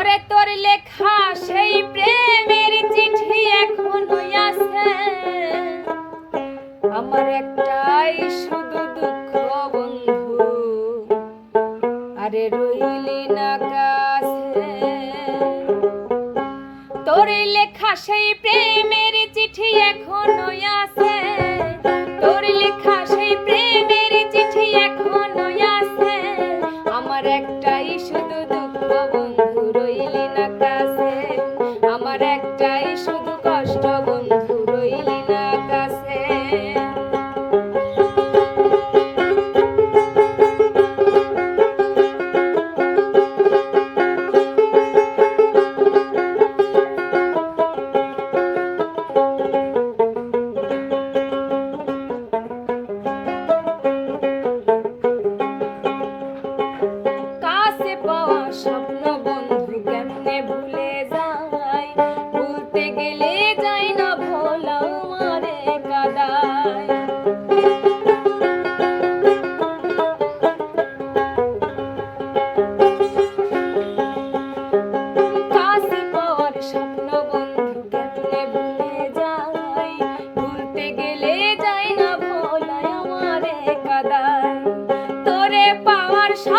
ওরে তোর লেখা সেই প্রেমের চিঠি এখনও আছে। আমার একটাই শুধু দুঃখ বন্ধু, আরে রইলি না কাছে। তোর লেখা সেই প্রেমের চিঠি এখনও আছে। তোর লেখা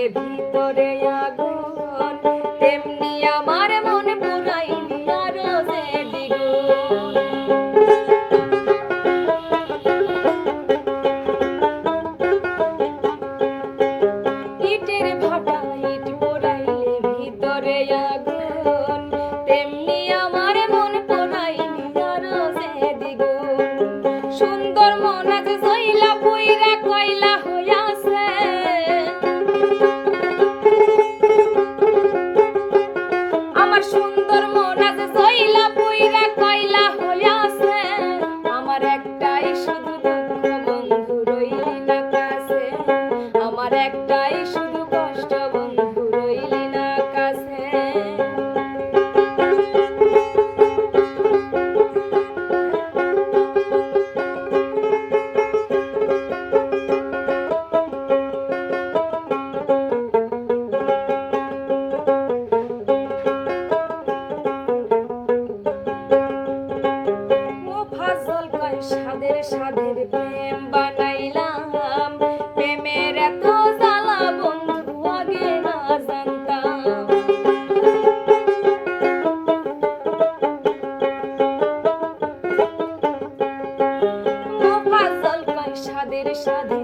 পোড়াইলে ভিতরে আগুন, তেমনি আমার মন পোড়াইলি আরও যে দ্বিগুণ ইটের ভাটা ইট পোড়াইলে ভিতরে আগুন, তেমনি আমার sabe.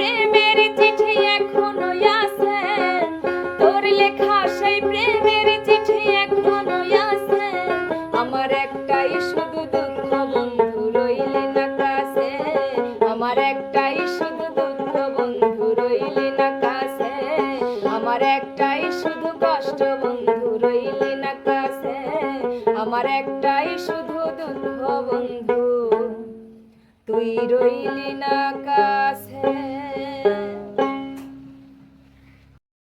প্রেমের চিঠি আছে। তোর লেখা চিঠি আছে। আমার একটাই শুধু বন্ধু রইলি না আমার একটাই শুধু বন্ধু রইলি না আমার একটাই শুধু কষ্ট বন্ধু রইলি আমার একটাই শুধু বন্ধু, তুই রইলি না কাছে।